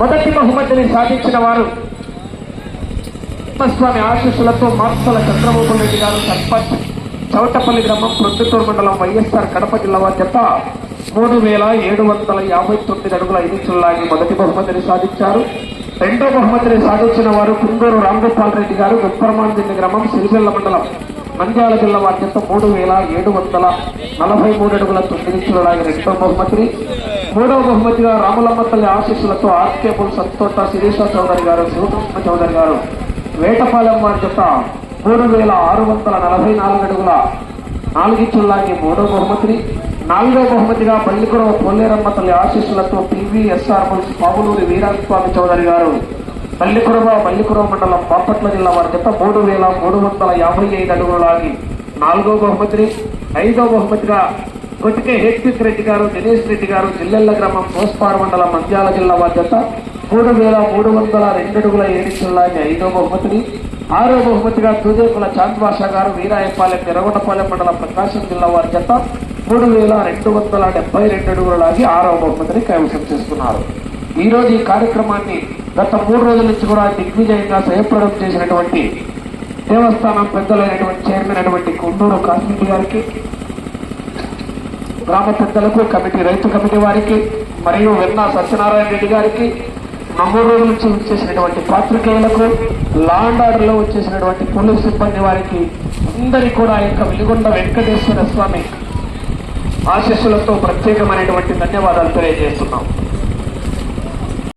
మొదటి బహుమతిని సాధించిన వారు స్వామి ఆశీస్సులతో మార్సల చంద్రబాబు రెడ్డి గారు సర్పంచ్. చౌటపల్లి గ్రామం ప్రొద్దుటూరు మండలం వైఎస్ఆర్ కడప జిల్లా వారి జత మూడు వేల ఏడు వందల యాభై తొమ్మిది అడుగుల ఐదు లాగి మొదటి బహుమతిని సాధించారు. రెండో బహుమతిని సాధించిన వారు కుందూరు రామగోపాల్ రెడ్డి గారు ఉప్పరమాందిండి గ్రామం సిరిబెల్ల మండలం నంద్యాల జిల్లా వారి జత మూడు వేల ఏడు వందల నలభై మూడు అడుగుల తొమ్మిది లాగి రెండో బహుమతిని మూడవ బహుమతిగా రాములమ్మ తల్లి ఆశీస్సులతో ఆర్కేపుల్ సత్తోట శిరీష చౌదరి గారు శివకృష్ణ చౌదరి గారు వేటపాలెమ్మ జత మూడు వేల ఆరు వందల నలభై నాలుగు అడుగుల నాలుగించుల్లాగి మూడో బహుమతిని నాలుగో బహుమతిగా పల్లికురవ పొల్లేరమ్మ తల్లి ఆశీస్సులతో పివిఎస్ఆర్ మున్సి పాములూరి వీరాస్వామి చౌదరి గారు పల్లికురవ పల్లికురవ మండలం బాపట్ల జిల్లా వారి జత మూడు వేల మూడు వందల యాభై ఐదు అడుగులు లాగి నాలుగో బహుమతిని ఐదో బహుమతిగా కొట్టికే హెచ్పిక్ రెడ్డి గారు దినేష్ రెడ్డి గారు జిల్లెళ్ళ గ్రామం పోస్పార్ మండలం మంద్యాల జిల్లా బాధ్యత మూడు వేల మూడు వందల రెండు అడుగుల ఏడు ఐదో బహుమతిని ఆరో బహుమతిగా తూదేకుల చాంద్ భాషా గారు వీరాయపాలెం ఎర్రగొండపాలెం మండలం ప్రకాశం జిల్లా వారి జత మూడు వేల రెండు వందల డెబ్బై రెండు అడుగుల లాగి ఆరో బహుమతిని కైవసం చేసుకున్నారు. ఈ రోజు ఈ కార్యక్రమాన్ని గత మూడు రోజుల నుంచి కూడా దిగ్విజయంగా జయప్రదం చేసినటువంటి దేవస్థానం పెద్దలైనటువంటి చైర్మన్ అయినటువంటి కుండూరు కాశ్మీర్ గారికి గ్రామ పెద్దలకు కమిటీ రైతు కమిటీ వారికి మరియు వెన్నా సత్యనారాయణ రెడ్డి గారికి నమ్మూరు నుంచి వచ్చేసినటువంటి పాత్రికేయులకు లాండ్ ఆర్డర్లో వచ్చేసినటువంటి పోలీస్ సిబ్బంది వారికి అందరికీ కూడా యొక్క వెలుగొండ వెంకటేశ్వర స్వామి ఆశీస్సులతో ప్రత్యేకమైనటువంటి ధన్యవాదాలు తెలియజేస్తున్నాం.